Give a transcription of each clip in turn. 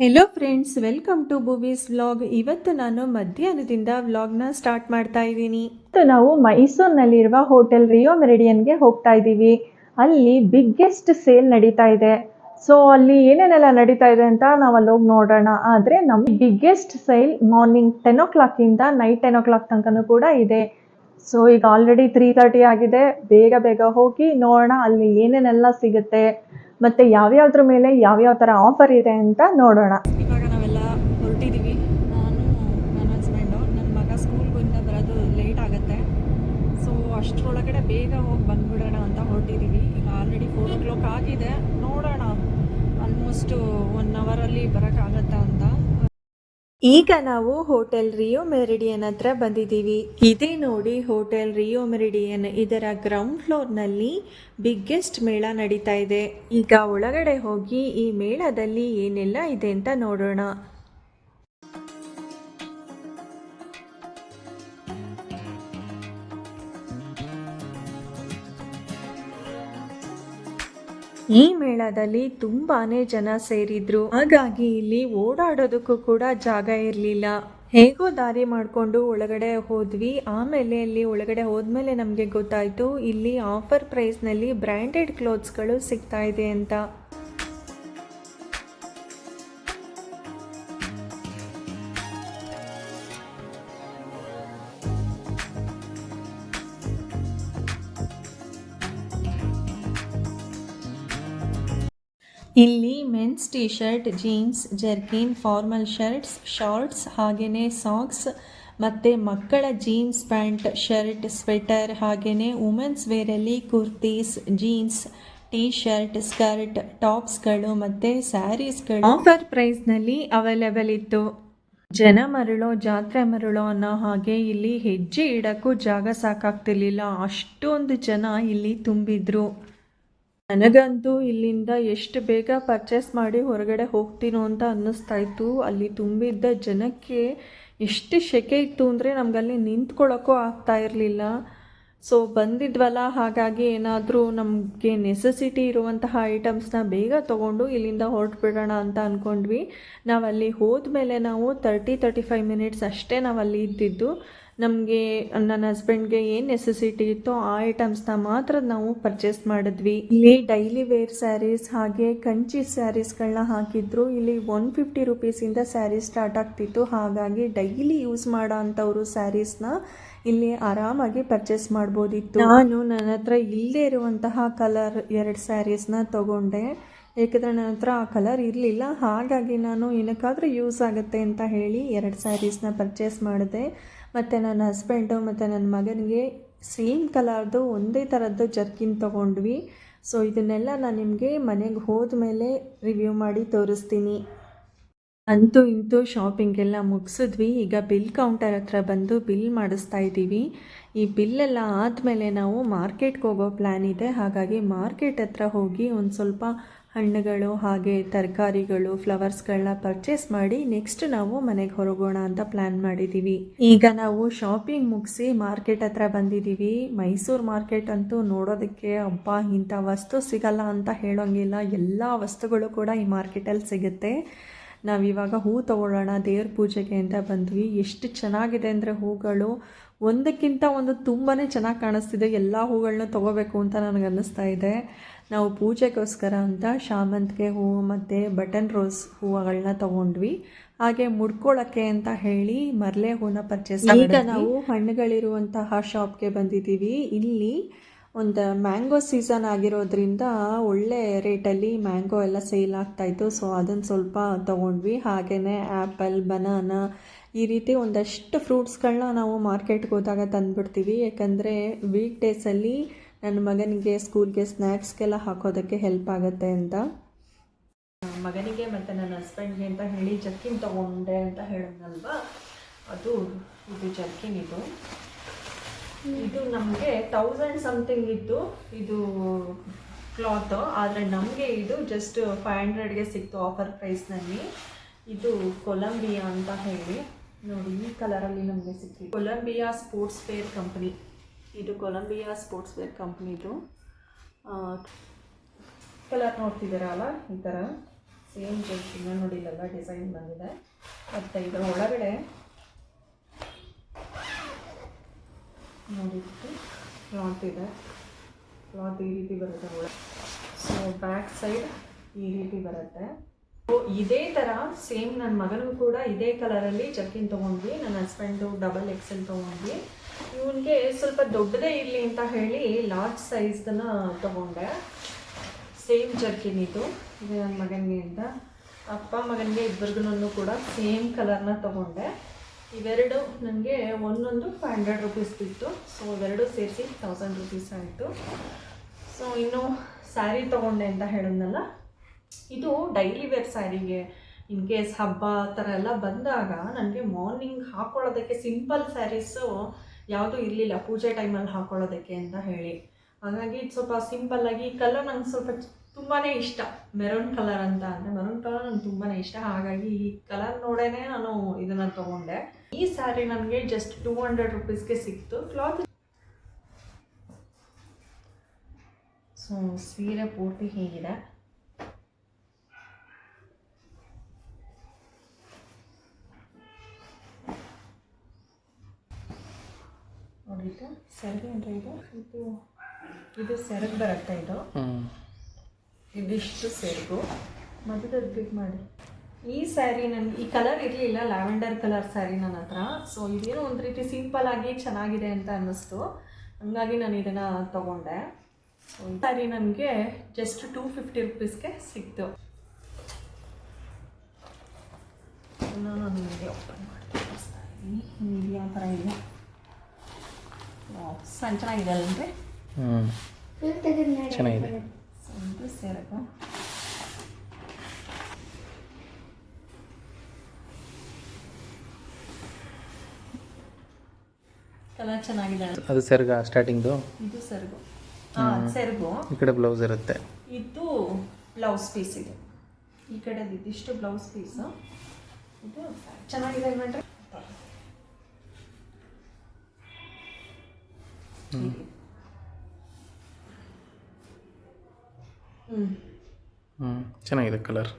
Hello friends welcome to Boobees vlog ಇವತ್ತು ನಾನು ಮಧ್ಯಾಹ್ನದಿಂದ ವ್ಲಾಗ್ನ ಸ್ಟಾರ್ಟ್ ಮಾಡ್ತಾ ಇದ್ದೀನಿ. ನಾವು ಮೈಸೂರಿನಲ್ಲಿರುವ ಹೋಟೆಲ್ ರಿಯೋ ಮೆರಿಡಿಯನ್ಗೆ ಹೋಗ್ತಾ ಇದ್ದೀವಿ. ಅಲ್ಲಿ ಬಿಗ್ಗೆಸ್ಟ್ ಸೇಲ್ ನಡೀತಾ ಇದೆ. ಸೊ ಅಲ್ಲಿ ಏನೇನೆಲ್ಲ ನಡೀತಾ ಇದೆ ಅಂತ ನಾವು ಅಲ್ಲಿ ಹೋಗಿ ನೋಡೋಣ. ಆದರೆ ನಮ್ಮ ಬಿಗ್ಗೆಸ್ಟ್ ಸೇಲ್ ಮಾರ್ನಿಂಗ್ ಟೆನ್ ಓ ಕ್ಲಾಕಿಂದ ನೈಟ್ ಟೆನ್ ಓ ಕ್ಲಾಕ್ ತನಕನೂ ಕೂಡ ಇದೆ. ಸೊ ಈಗ ಆಲ್ರೆಡಿ ತ್ರೀ ತರ್ಟಿ ಆಗಿದೆ. ಬೇಗ ಬೇಗ ಹೋಗಿ ನೋಡೋಣ ಅಲ್ಲಿ ಏನೇನೆಲ್ಲ ಸಿಗುತ್ತೆ. ಮತ್ತು ಯಾವ್ಯಾವ್ದ್ರ ಮೇಲೆ ಯಾವ್ಯಾವ ಥರ ಆಫರ್ ಇದೆ ಅಂತ ನೋಡೋಣ. ಇವಾಗ ನಾವೆಲ್ಲ ಹೊರಟಿದ್ದೀವಿ ನಾನು, ನನ್ನ ಹಸ್ಬೆಂಡು ನನ್ನ ಮಗ ಸ್ಕೂಲ್ಗಿಂದ ಬರೋದು ಲೇಟ್ ಆಗುತ್ತೆ. ಸೊ ಅಷ್ಟರೊಳಗಡೆ ಬೇಗ ಹೋಗಿ ಬಂದ್ಬಿಡೋಣ ಅಂತ ಹೊರಟಿದ್ದೀವಿ ಈಗ ಆಲ್ರೆಡಿ ಫೋರ್ ಓ ಕ್ಲಾಕ್ ಆಗಿದೆ. ನೋಡೋಣ. ಆಲ್ಮೋಸ್ಟ್ ಒನ್ ಅವರಲ್ಲಿ ಬರೋಕ್ಕಾಗತ್ತಾ ಅಂತ. ಈಗ ನಾವು ಹೋಟೆಲ್ ರಿಯೋ ಮೆರಿಡಿಯನ್ ಹತ್ರ ಬಂದಿದ್ದೀವಿ. ಇದೇ ನೋಡಿ ಹೋಟೆಲ್ ರಿಯೋ ಮೆರಿಡಿಯನ್ ಇದರ ಗ್ರೌಂಡ್ ಫ್ಲೋರ್ನಲ್ಲಿ ಬಿಗ್ಗೆಸ್ಟ್ ಮೇಳ ನಡೀತಾ ಇದೆ. ಈಗ ಒಳಗಡೆ ಹೋಗಿ ಈ ಮೇಳದಲ್ಲಿ ಏನೆಲ್ಲ ಇದೆ ಅಂತ ನೋಡೋಣ. ಈ ಮೇಳದಲ್ಲಿ ತುಂಬಾನೇ ಜನ ಸೇರಿದ್ರು. ಹಾಗಾಗಿ ಇಲ್ಲಿ ಓಡಾಡೋದಕ್ಕೂ ಕೂಡ ಜಾಗ ಇರಲಿಲ್ಲ. ಹೇಗೋ ದಾರಿ ಮಾಡಿಕೊಂಡು ಒಳಗಡೆ ಹೋದ್ವಿ. ಆಮೇಲೆ ಅಲ್ಲಿ ಒಳಗಡೆ ಹೋದ್ಮೇಲೆ ನಮಗೆ ಗೊತ್ತಾಯಿತು, ಇಲ್ಲಿ ಆಫರ್ ಪ್ರೈಸ್ನಲ್ಲಿ ಬ್ರ್ಯಾಂಡೆಡ್ ಕ್ಲೋತ್ಸ್ಗಳು ಸಿಗ್ತಾ ಇದೆ ಅಂತ. ಇಲ್ಲಿ men's T shirt jeans jerkin formal shirts shorts ಹಾಗೆಯೇ ಸಾಕ್ಸ್ ಮತ್ತು ಮಕ್ಕಳ ಜೀನ್ಸ್ ಪ್ಯಾಂಟ್ ಶರ್ಟ್ ಸ್ವೆಟರ್ ಹಾಗೆಯೇ women's ವೇರಲ್ಲಿ kurtis jeans T shirt skirt ಟಾಪ್ಸ್ಗಳು ಮತ್ತು ಸ್ಯಾರೀಸ್ಗಳು ಆಫರ್ ಪ್ರೈಸ್ನಲ್ಲಿ ಅವೈಲೇಬಲ್ ಇತ್ತು. ಜನ ಮರಳೋ, ಜಾತ್ರೆ ಮರಳೋ ಅನ್ನೋ ಹಾಗೆ ಇಲ್ಲಿ ಹೆಜ್ಜೆ ಇಡಕ್ಕೂ ಜಾಗ ಸಾಕಾಗ್ತಿರ್ಲಿಲ್ಲ. ಅಷ್ಟೊಂದು ಜನ ಇಲ್ಲಿ ತುಂಬಿದ್ರು. ನನಗಂತೂ ಇಲ್ಲಿಂದ ಎಷ್ಟು ಬೇಗ ಪರ್ಚೇಸ್ ಮಾಡಿ ಹೊರಗಡೆ ಹೋಗ್ತೀನೋ ಅಂತ ಅನ್ನಿಸ್ತಾ ಇತ್ತು. ಅಲ್ಲಿ ತುಂಬಿದ್ದ ಜನಕ್ಕೆ ಎಷ್ಟು ಸೆಕೆ ಇತ್ತು ಅಂದರೆ ನಮಗಲ್ಲಿ ನಿಂತ್ಕೊಳ್ಳೋಕ್ಕೂ ಆಗ್ತಾ ಇರಲಿಲ್ಲ. ಸೊ ಬಂದಿದ್ವಲ್ಲ, ಹಾಗಾಗಿ ಏನಾದರೂ ನಮಗೆ ನೆಸೆಸಿಟಿ ಇರುವಂತಹ ಐಟಮ್ಸ್ನ ಬೇಗ ತೊಗೊಂಡು ಇಲ್ಲಿಂದ ಹೊರಟ್ಬಿಡೋಣ ಅಂತ ಅಂದ್ಕೊಂಡ್ವಿ ನಾವಲ್ಲಿ ಹೋದ ಮೇಲೆ ನಾವು ತರ್ಟಿ ತರ್ಟಿ ಫೈವ್ ಮಿನಿಟ್ಸ್ ಅಷ್ಟೇ ನಾವಲ್ಲಿ ಇದ್ದಿದ್ದು. ನಮಗೆ, ನನ್ನ ಹಸ್ಬೆಂಡ್ಗೆ ಏನು ನೆಸೆಸಿಟಿ ಇತ್ತೋ ಆ ಐಟಮ್ಸ್ನ ಮಾತ್ರ ನಾವು ಪರ್ಚೇಸ್ ಮಾಡಿದ್ವಿ. ಇಲ್ಲಿ ಡೈಲಿ ವೇರ್ ಸ್ಯಾರೀಸ್ ಹಾಗೆ ಕಂಚಿ ಸ್ಯಾರೀಸ್ಗಳನ್ನ ಹಾಕಿದ್ರು. ಇಲ್ಲಿ ಒನ್ ಫಿಫ್ಟಿ ರುಪೀಸಿಂದ ಸ್ಯಾರೀಸ್ ಸ್ಟಾರ್ಟ್ ಆಗ್ತಿತ್ತು. ಹಾಗಾಗಿ ಡೈಲಿ ಯೂಸ್ ಮಾಡೋ ಅಂಥವ್ರು ಸ್ಯಾರೀಸ್ನ ಇಲ್ಲಿ ಆರಾಮಾಗಿ ಪರ್ಚೇಸ್ ಮಾಡ್ಬೋದಿತ್ತು. ನಾನು ನನ್ನ ಹತ್ರ ಇಲ್ಲದೆ ಇರುವಂತಹ ಕಲರ್ ಎರಡು ಸ್ಯಾರೀಸ್ನ ತಗೊಂಡೆ. ಏಕೆಂದರೆ ನನ್ನ ಹತ್ರ ಆ ಕಲರ್ ಇರಲಿಲ್ಲ. ಹಾಗಾಗಿ ನಾನು ಏನಕ್ಕಾದರೂ ಯೂಸ್ ಆಗುತ್ತೆ ಅಂತ ಹೇಳಿ ಎರಡು ಸ್ಯಾರೀಸ್ನ ಪರ್ಚೇಸ್ ಮಾಡಿದೆ. ಮತ್ತು ನನ್ನ ಹಸ್ಬೆಂಡು ಮತ್ತು ನನ್ನ ಮಗನಿಗೆ ಸೇಮ್ ಕಲರ್ದು ಒಂದೇ ಥರದ್ದು ಜರ್ಕಿನ್ ತೊಗೊಂಡ್ವಿ. ಸೊ ಇದನ್ನೆಲ್ಲ ನಾನು ನಿಮಗೆ ಮನೆಗೆ ಹೋದ ಮೇಲೆ ರಿವ್ಯೂ ಮಾಡಿ ತೋರಿಸ್ತೀನಿ. ಅಂತೂ ಇಂತೂ ಶಾಪಿಂಗ್ ಎಲ್ಲ ಮುಗಿಸಿದ್ವಿ. ಈಗ ಬಿಲ್ ಕೌಂಟರ್ ಹತ್ರ ಬಂದು ಬಿಲ್ ಮಾಡಿಸ್ತಾ ಇದ್ದೀವಿ. ಈ ಬಿಲ್ಲೆಲ್ಲ ಆದಮೇಲೆ ನಾವು ಮಾರ್ಕೆಟ್ಗೆ ಹೋಗೋ ಪ್ಲ್ಯಾನ್ ಇದೆ. ಹಾಗಾಗಿ ಮಾರ್ಕೆಟ್ ಹತ್ರ ಹೋಗಿ ಒಂದು ಸ್ವಲ್ಪ ಹಣ್ಣುಗಳು ಹಾಗೆ ತರಕಾರಿಗಳು ಫ್ಲವರ್ಸ್ಗಳನ್ನ ಪರ್ಚೇಸ್ ಮಾಡಿ ನೆಕ್ಸ್ಟ್ ನಾವು ಮನೆಗೆ ಹೊರಗೋಣ ಅಂತ ಪ್ಲ್ಯಾನ್ ಮಾಡಿದ್ದೀವಿ ಈಗ ನಾವು ಶಾಪಿಂಗ್ ಮುಗಿಸಿ ಮಾರ್ಕೆಟ್ ಹತ್ರ ಬಂದಿದ್ದೀವಿ ಮೈಸೂರು ಮಾರ್ಕೆಟ್ ಅಂತೂ ನೋಡೋದಕ್ಕೆ ಹಬ್ಬ ಇಂಥ ವಸ್ತು ಸಿಗಲ್ಲ ಅಂತ ಹೇಳೋಂಗಿಲ್ಲ. ಎಲ್ಲ ವಸ್ತುಗಳು ಕೂಡ ಈ ಮಾರ್ಕೆಟಲ್ಲಿ ಸಿಗುತ್ತೆ. ನಾವಿವಾಗ ಹೂ ತಗೊಳ್ಳೋಣ, ದೇವ್ರ ಪೂಜೆಗೆ ಅಂತ ಬಂದ್ವಿ. ಎಷ್ಟು ಚೆನ್ನಾಗಿದೆ ಅಂದರೆ ಹೂಗಳು. ಒಂದಕ್ಕಿಂತ ಒಂದು ತುಂಬಾ ಚೆನ್ನಾಗಿ ಕಾಣಿಸ್ತಿದೆ. ಎಲ್ಲ ಹೂಗಳನ್ನ ತೊಗೋಬೇಕು ಅಂತ ನನಗೆ ಅನ್ನಿಸ್ತಾ ಇದೆ. ನಾವು ಪೂಜೆಗೋಸ್ಕರ ಅಂತ ಶಾಮಂತಿಗೆ ಹೂವು ಮತ್ತು ಬಟನ್ ರೋಸ್ ಹೂವುಗಳನ್ನ ತೊಗೊಂಡ್ವಿ. ಹಾಗೆ ಮುಡ್ಕೊಳ್ಳೋಕ್ಕೆ ಅಂತ ಹೇಳಿ ಮರ್ಲೆ ಹೂವನ್ನ ಪರ್ಚೇಸ್ ಈಗ ನಾವು ಹಣ್ಣುಗಳಿರುವಂತಹ ಶಾಪ್ಗೆ ಬಂದಿದ್ದೀವಿ. ಇಲ್ಲಿ ಒಂದು ಮ್ಯಾಂಗೋ ಸೀಸನ್ ಆಗಿರೋದ್ರಿಂದ ಒಳ್ಳೆ ರೇಟಲ್ಲಿ ಮ್ಯಾಂಗೋ ಎಲ್ಲ ಸೇಲ್ ಆಗ್ತಾಯಿತ್ತು ಸೊ ಅದನ್ನು ಸ್ವಲ್ಪ ತೊಗೊಂಡ್ವಿ. ಹಾಗೆಯೇ ಆ್ಯಪಲ್ ಬನಾನ ಈ ರೀತಿ ಒಂದಷ್ಟು ಫ್ರೂಟ್ಸ್ಗಳನ್ನ ನಾವು ಮಾರ್ಕೆಟ್ಗೆ ಹೋದಾಗ ತಂದುಬಿಡ್ತೀವಿ. ಯಾಕಂದರೆ ವೀಕ್ ಡೇಸಲ್ಲಿ ನನ್ನ ಮಗನಿಗೆ ಸ್ಕೂಲ್ಗೆ ಸ್ನ್ಯಾಕ್ಸ್ಗೆಲ್ಲ ಹಾಕೋದಕ್ಕೆ ಹೆಲ್ಪ್ ಆಗುತ್ತೆ ಅಂತ. ಮಗನಿಗೆ ಮತ್ತು ನನ್ನ ಹಸ್ಬೆಂಡ್ಗೆ ಅಂತ ಹೇಳಿ ಜರ್ಕಿನ್ ತೊಗೊಂಡೆ ಅಂತ ಹೇಳಿದ್ನಲ್ವಾ? ಅದು, ಇದು ಜರ್ಕಿನ್ ಇದು. ಇದು ನಮಗೆ ತೌಸಂಡ್ ಸಮಥಿಂಗ್ ಇತ್ತು ಇದು ಕ್ಲಾತ್ ಆದರೆ ನಮಗೆ ಇದು ಜಸ್ಟ್ ಫೈವ್ ಹಂಡ್ರೆಡ್ಗೆ ಸಿಕ್ತು ಆಫರ್ ಪ್ರೈಸ್ನಲ್ಲಿ ಇದು ಕೊಲಂಬಿಯಾ ಅಂತ ಹೇಳಿ. ನೋಡಿ, ಈ ಕಲರಲ್ಲಿ ನಮಗೆ ಸಿಕ್ತು ಕೊಲಂಬಿಯಾ ಸ್ಪೋರ್ಟ್ಸ್ ಫೇರ್ ಕಂಪ್ನಿ ಇದು ಕೊಲಂಬಿಯಾ ಸ್ಪೋರ್ಟ್ಸ್ ವೇರ್ ಕಂಪ್ನಿದು ಕಲರ್ ನೋಡ್ತಿದ್ದೀರಲ್ಲ, ಈ ಥರ ಸೇಮ್ ಜರ್ಕಿನ ನೋಡಿಲ್ಲಲ್ಲ ಡಿಸೈನ್ ಬಂದಿದೆ. ಮತ್ತು ಇದರ ಒಳಗಡೆ ನೋಡಿಬಿಟ್ಟು ಕ್ಲಾತ್ ಇದೆ. ಕ್ಲಾತ್ ಈ ರೀತಿ ಬರುತ್ತೆ ಒಳಗೆ. ಸೊ ಬ್ಯಾಕ್ ಸೈಡ್ ಈ ರೀತಿ ಬರುತ್ತೆ. ಇದೇ ಥರ ಸೇಮ್ ನನ್ನ ಮಗನಿಗೂ ಕೂಡ ಇದೇ ಕಲರಲ್ಲಿ ಜರ್ಕಿನ್ ತಗೊಂಡ್ವಿ ನನ್ನ ಹಸ್ಬೆಂಡು ಡಬಲ್ ಎಕ್ಸೆಲ್ ತೊಗೊಂಡ್ವಿ. ಇವನಿಗೆ ಸ್ವಲ್ಪ ದೊಡ್ಡದೇ ಇರಲಿ ಅಂತ ಹೇಳಿ ಲಾರ್ಜ್ ಸೈಜ್ದನ್ನ ತಗೊಂಡೆ. ಸೇಮ್ ಜರ್ಕಿನ್ ಇದು ಇದು ನನ್ನ ಮಗನಿಗೆ ಅಂತ. ಅಪ್ಪ ಮಗನಿಗೆ ಇಬ್ಬರಿಗೂ ಕೂಡ ಸೇಮ್ ಕಲರ್ನ ತಗೊಂಡೆ. ಇವೆರಡು ನನಗೆ ಒಂದೊಂದು ಫೈವ್ ಹಂಡ್ರೆಡ್ ರುಪೀಸ್ ಬಿತ್ತು. ಸೊ ಇವೆರಡು ಸೇರಿಸಿ ತೌಸಂಡ್ ರುಪೀಸ್ ಆಯಿತು. ಸೊ ಇನ್ನು ಸ್ಯಾರಿ ತೊಗೊಂಡೆ ಅಂತ ಹೇಳಿದ್ನಲ್ಲ ಇದು ಡೈಲಿ ವೇರ್ ಸ್ಯಾರಿಗೆ ಇನ್ ಕೇಸ್ ಹಬ್ಬ, ಆ ಥರ ಎಲ್ಲ ಬಂದಾಗ ನನಗೆ ಮಾರ್ನಿಂಗ್ ಹಾಕ್ಕೊಳ್ಳೋದಕ್ಕೆ ಸಿಂಪಲ್ ಸ್ಯಾರೀಸು ಯಾವುದೂ ಇರಲಿಲ್ಲ, ಪೂಜೆ ಟೈಮಲ್ಲಿ ಹಾಕ್ಕೊಳ್ಳೋದಕ್ಕೆ ಅಂತ ಹೇಳಿ. ಹಾಗಾಗಿ ಇದು ಸ್ವಲ್ಪ ಸಿಂಪಲ್ಲಾಗಿ ಕಲರ್ ನಂಗೆ ಸ್ವಲ್ಪ ತುಂಬಾ ಇಷ್ಟ. ಮೆರೂನ್ ಕಲರ್ ಅಂತ ಅಂದರೆ ಮೆರೂನ್ ಕಲರ್ ನಂಗೆ ತುಂಬಾ ಇಷ್ಟ. ಹಾಗಾಗಿ ಈ ಕಲರ್ ನೋಡೇ ನಾನು ಇದನ್ನು ತೊಗೊಂಡೆ. ಈ ಸ್ಯಾರಿ ನನಗೆ ಜಸ್ಟ್ ಟೂ ಹಂಡ್ರೆಡ್ ರುಪೀಸ್ಗೆ ಸಿಕ್ತು. ಕ್ಲಾತ್ ಸೊ ಸೀರೆ ಪೂರ್ತಿ ಹೀಗಿದೆ. ಸೆರಗು ಅಂದರೆ ಇದು ಇದು ಇದು ಸೆರಗು ಬರುತ್ತೆ ಇದು. ಇದಿಷ್ಟು ಸೆರಗು. ಮಧ್ಯದಲ್ಲಿ ಬಿಗ್ ಮಾಡಿ. ಈ ಸ್ಯಾರಿ ನನಗೆ ಈ ಕಲರ್ ಇರಲಿಲ್ಲ ಲ್ಯಾವೆಂಡರ್ ಕಲರ್ ಸ್ಯಾರಿ ನನ್ನ ಹತ್ರ. ಸೊ ಇದೇನೋ ಒಂದು ರೀತಿ ಸಿಂಪಲ್ ಆಗಿ ಚೆನ್ನಾಗಿದೆ ಅಂತ ಅನ್ನಿಸ್ತು. ಹಂಗಾಗಿ ನಾನು ಇದನ್ನು ತೊಗೊಂಡೆ. ಸ್ಯಾರಿ ನನಗೆ ಜಸ್ಟ್ ಟೂ ಫಿಫ್ಟಿ ರುಪೀಸ್ಗೆ ಸಿಕ್ತು. ನಾನು ನಿಮಗೆ ಓಪನ್ ಮಾಡ್ತೀನಿ ಯಾವ ಥರ ವಾವ್, ಸಣ್ಣ ಚೆನ್ನಾಗಿದೆ ಹ್ಞೂ. ಚೆನ್ನಾಗಿದೆ. ಸೊ ಇದು ಸೆರಗು ಕಲರ್ ಚೆನ್ನಾಗಿದೆ? ಅದು ಸೆರ್ಗ ಸ್ಟಾರ್ಟಿಂಗ್ದು ಇದು ಸೆರಗು. ಸೆರ್ಗು ಸೆರಗು. ಈ ಕಡೆ ಬ್ಲೌಸ್ ಇರುತ್ತೆ. ಇದು ಬ್ಲೌಸ್ ಪೀಸ್ ಇದೆ. ಈ ಕಡೆ ಇದಿಷ್ಟು ಬ್ಲೌಸ್ ಪೀಸು ಇದು ಚೆನ್ನಾಗಿದೆ ಅಲ್ವೇನ್ರಿ? ಹ್ಞೂ ಹ್ಞೂ ಚೆನ್ನಾಗಿದೆ ಕಲರ್.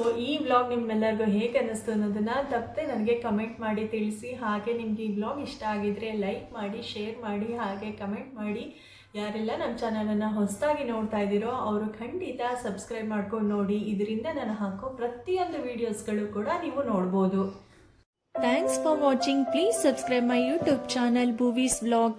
ಸೊ ಈ ವ್ಲಾಗ್ ನಿಮ್ಮೆಲ್ಲರಿಗೂ ಹೇಗೆ ಅನ್ನಿಸ್ತು ಅನ್ನೋದನ್ನು ತಪ್ಪದೆ ನನಗೆ ಕಮೆಂಟ್ ಮಾಡಿ ತಿಳಿಸಿ. ಹಾಗೆ ನಿಮಗೆ ಈ ವ್ಲಾಗ್ ಇಷ್ಟ ಆಗಿದ್ರೆ ಲೈಕ್ ಮಾಡಿ ಶೇರ್ ಮಾಡಿ, ಹಾಗೆ ಕಮೆಂಟ್ ಮಾಡಿ. ಯಾರೆಲ್ಲ ನಮ್ಮ ಚಾನಲನ್ನು ಹೊಸದಾಗಿ ನೋಡ್ತಾ ಇದ್ದೀರೋ ಅವರು ಖಂಡಿತ ಸಬ್ಸ್ಕ್ರೈಬ್ ಮಾಡ್ಕೊಂಡು ನೋಡಿ. ಇದರಿಂದ ನಾನು ಹಾಕೋ ಪ್ರತಿಯೊಂದು ವೀಡಿಯೋಸ್ಗಳು ಕೂಡ ನೀವು ನೋಡ್ಬೋದು. Thanks for watching please subscribe my YouTube channel Boovies Vlog.